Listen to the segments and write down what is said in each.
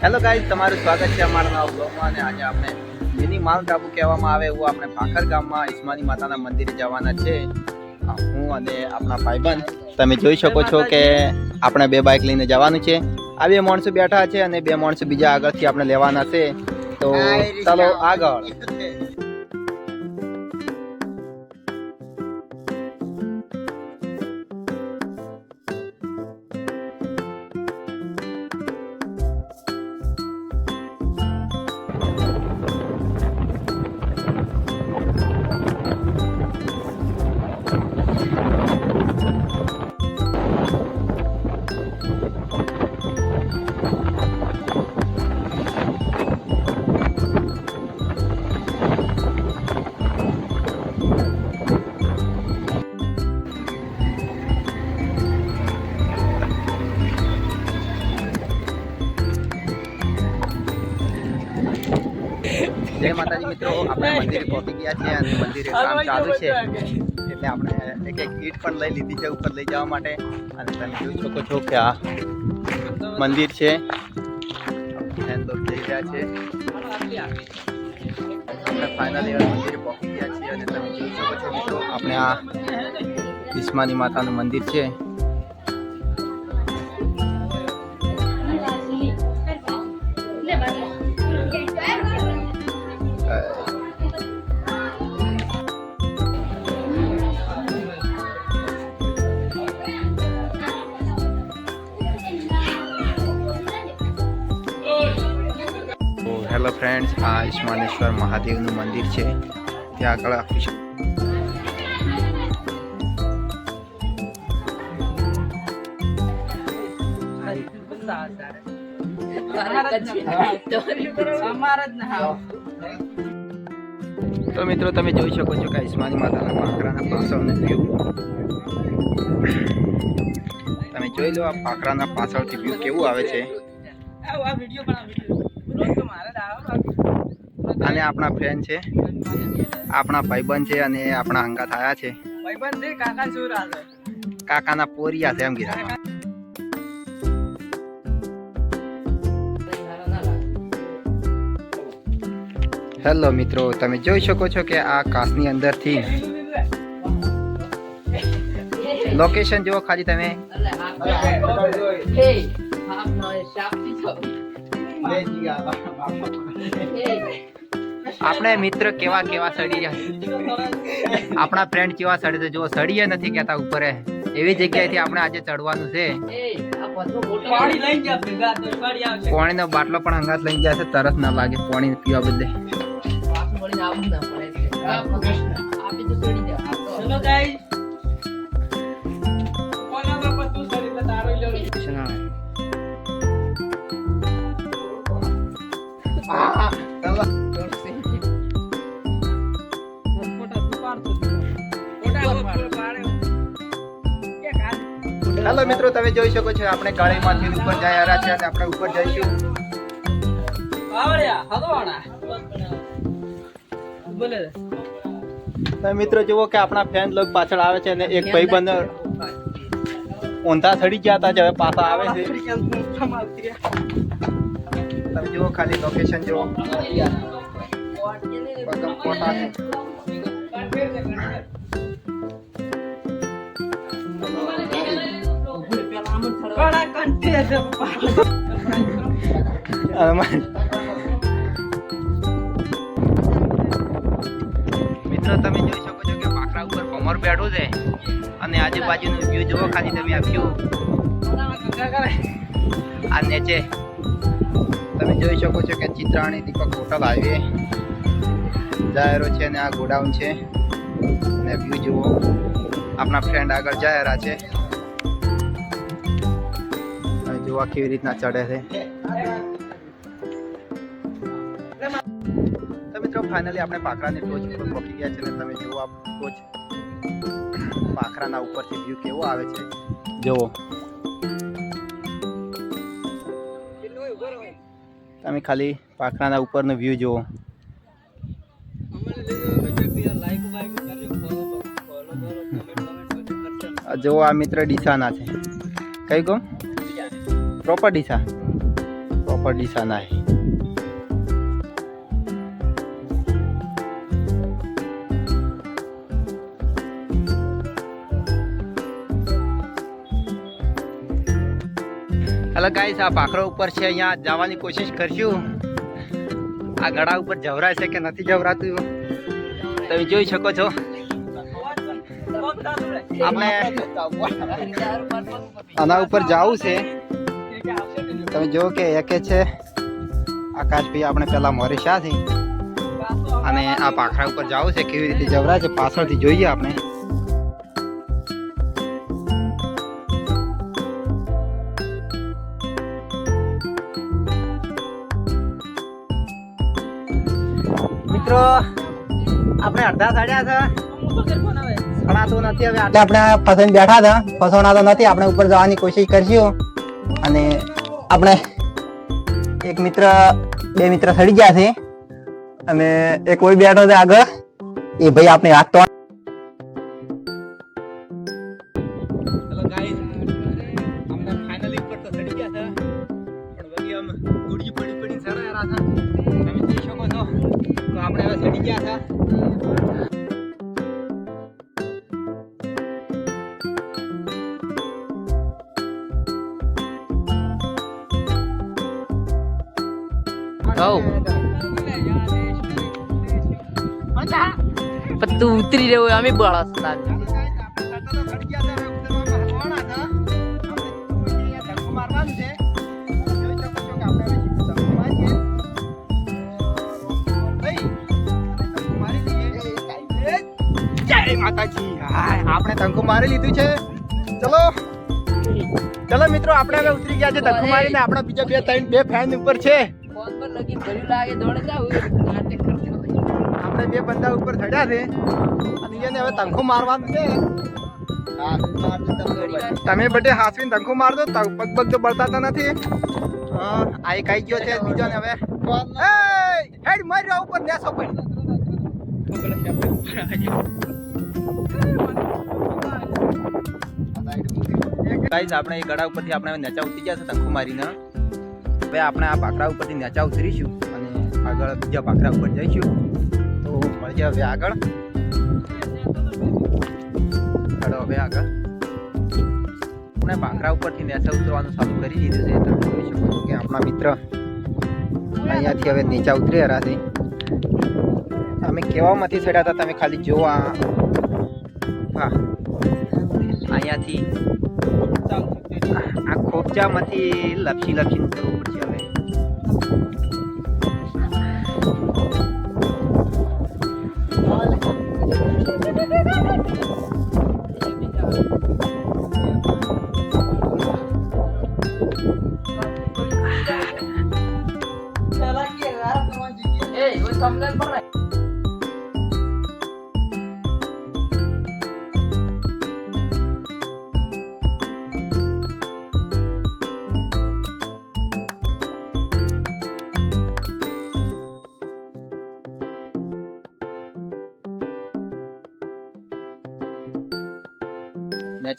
Hello guys તમારું સ્વાગત છે અમારા નવા બ્લોગમાં અને આજે આપણે મિની માલ ટાપુ કહેવામાં આવે એવું આપણે ભાખર ગામમાં ઈસ્માની માતાના મંદિરે જવાના છે. હું અને આપણા ભાઈબંધ તમે જોઈ શકો છો કે આપણે બે બાઇક લઈને જવાનું છે. આ બે માણસો બેઠા છે અને બે માણસો બીજા આગળથી આપણે લેવાના છે. તો ચાલો આગળ. આપણે મંદિરે પહોંચી ગયા છે અને મંદિરે કામ ચાલુ છે. એટલે આપણે એક એક ઈટ પણ લઈ લીધી છે ઉપર લઈ જવા માટે. અને તમે જોઈ શકો છો કે આ મંદિર છે. જઈ રહ્યા છે આપણે ફાઇનલી મંદિરે પહોંચી ગયા છીએ અને તમે જોઈ શકો છો મિત્રો આપણે આ ઈસ્માની માતાનું મંદિર છે. ફ્રેન્ડ્સ આ ઈસ્માનેશ્વર મહાદેવનું મંદિર છે. ત્યાં આગળ આખું છે તો મિત્રો, તમે જોઈ શકો છો કે ઈસ્માની માતાના પાખરાના પાછળનો વ્યૂ તમે જોઈ લો આ પાખરાના પાછળથી વ્યૂ કેવું આવે છે. અને આપણા ફ્રેન્ડ છે આપણા ભાઈબંધ છે અને આપણા અંગા થયા છે. કાકાના પોરિયા છે એમ કીધા. હેલો મિત્રો તમે જોઈ શકો છો કે આ કાચની અંદરથી લોકેશન જુઓ ખાલી તમે. આપણે મિત્ર કેવા કેવા સડી જાય આપણા ફ્રેન્ડ કેવા સડે છે? જો સડીએ નથી કેતા ઉપર. એવી જગ્યાએથી આપણે આજે ચડવાનું છે. પાણીનો બાટલો પણ હંગાત લઈ જાય છે તરસ ના લાગે પાણી પીવા બદલે. હેલો મિત્રો તમે જોઈ શકો છો આપણે ગાડીમાંથી ઉપર જઈ રહ્યા છે અને આપણે ઉપર જઈશું. તમે મિત્રો જુઓ કે આપણા ફેન લોક પાછળ આવે છે અને એક ભાઈ બંધ ઊંધા સડી ગયા હતા જે હવે પાછા આવે છે. તમે જુઓ ખાલી લોકેશન જુઓ. પગમ કોટા મિત્રો, તમે જોઈ શકો છો કે પાકડા ઉપર કમર બેઠું છે અને આજુબાજુનું વ્યૂ જુઓ, ખાલી તમે આપ્યું આ નીચે. તમે જોઈ શકો છો કે ચિત્રાણી દીપક હોટલ હાઈવે જાહેરો છે અને આ ગોડાઉન છે. અને વ્યૂ જુઓ આપણા ફ્રેન્ડ આગળ જાહેરા છે. જોવા કેવી રીતના ચડે છે? તો મિત્રો ફાઇનલી આપણે પાખરાની ટોચ ઉપર પહોંચી ગયા છે અને તમે જુઓ આ ટોચ પાખરાના ઉપરથી વ્યૂ કેવો આવે છે. જુઓ. તમે ખાલી પાખરાના ઉપરનો વ્યૂ જુઓ. આ જુઓ આ મિત્ર ડીસાના છે. કઈ ગો પ્રોપર ડીસા પ્રોપર पर दिशाना है હેલો ગાઈસ આ ભાખરો ઉપર છે અહીંયા જવાની કોશિશ કરશું આ ગળા ઉપર જવરાય છે કે નથી જવરાતું તમે જોઈ શકો છો આપણે આના ઉપર જવું છે તમે જુઓ કે એકે છે. આકાશભાઈ આપણે પેલા મોરે શાથી અને આ પાખરા ઉપર જવું છે, કેવી રીતે જવરા છે, પાછળથી જોઈએ આપણે. મિત્રો, આપણે અડધા ચડ્યા છે. આપણે ફસાઈને બેઠા હતા. ફસવાના તો નથી, આપણે ઉપર જવાની કોશિશ કરશું. અને આપણે એક મિત્ર, બે મિત્ર સડી ગયા છે. અને એક કોઈ બેઠો છે આગળ. એ ભાઈ આપણે હાથ તો પણ તું ઉતરી રહ્યો અમે બળસ માતાજી. આપણે તંકુ મારી લીધું છે. ચલો. ચલો મિત્રો, આપણે ઉતરી ગયા છે તંકુ મારીને. આપણા બીજા બે, ત્રણ બે ફેન ઉપર છે. ફોન પર લગી ભર્યું લાગે દોડે જાવ નાટક આપણે બે બંદા ઉપર ચડ્યા છે અને એને હવે તંખો મારવાનું છે. તમે બધે હાસવીને તંખો મારજો પગ પગ તો બળતા નથી. આ એક આઈ ગયો છે બીજો ને હવે હેડ મારી રહ્યા ઉપર નેસો પડી. ગાઈસ આપણે એ ગળા ઉપરથી આપણે નેચા ઉતરી ગયા છે તંખો મારીને. હવે આપણે આ પાકડા ઉપરથી નેચા ઉતરીશું અને આગળ બીજા પાકડા ઉપર જઈશું. તો મળીએ હવે આગળ. ચાલો હવે આગળ. આપણે પાકડા ઉપરથી નેચા ઉતરવાનું ચાલુ કરી દીધું છે. તમે જોઈ શકો કે આપણા મિત્ર અહીંયાથી હવે નીચા ઉતરી હરાથી અમે કેવામાંથી ચડ્યા હતા, તમે ખાલી જોવા. હા. અહીંયાથી આ ખોપચામાંથી લપસી લપસીને ઉતરવું પડશે હવે. એ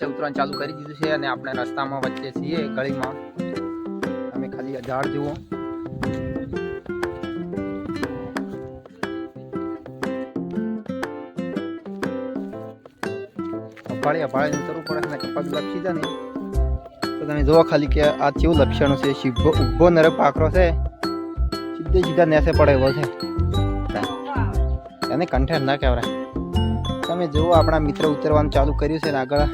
ઉતરવાનું ચાલુ કરી દીધું છે અને આપણે રસ્તામાં વચ્ચે છીએ ગળીમાં તમે ખાલી ઝાડ જુઓ. અભાળે અભાળે ઉતરવું પડે અને કપાસ લપસી જાય તો તમે જુઓ ખાલી કે આ કેવું લક્ષણો છે. સીધો ઊભો નરક પાખરો છે. સીધે સીધા નેસે પડે એવો છે. એને કંઠેર ના કહેવાય. તમે જુઓ આપણા મિત્ર ઉતરવાનું ચાલુ કર્યું છે ને આગળ.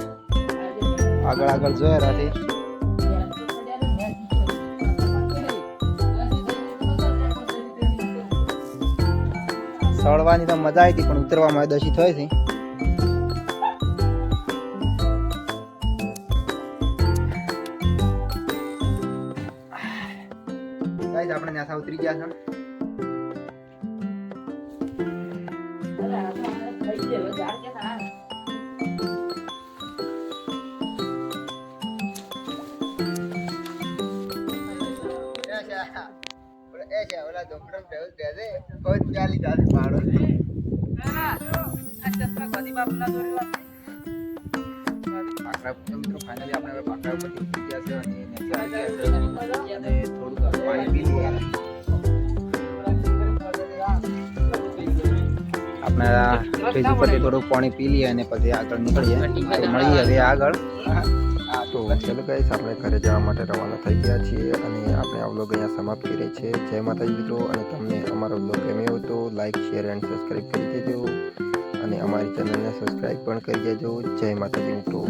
આગળ આગળ જોયા રાખી. સળવાની તો મજા આવી હતી, પણ ઉતરવામાં દશી થઈ હતી. આપણે ન્યાસા ઉતરી ગયા છે. આપણે હવે થોડું પાણી પી ઉપરથી થોડું પાણી પી લઈએ અને પછી આગળ નીકળીએ. મળીએ હવે આગળ. તો ચલો ગાઈસ આપણે ઘરે જવા માટે રવાના થઈ ગયા છીએ અને આપણે આ વ્લોગ અહીંયા સમાપ્ત કરીએ છીએ. જય માતાજી મિત્રો, અને તમને અમારો વ્લોગ ગમ્યો તો લાઈક શેર એન્ડ સબસ્ક્રાઈબ કરી દેજો. અને અમારી ચેનલને સબસ્ક્રાઈબ પણ કરી દેજો. જય માતાજી મિત્રો.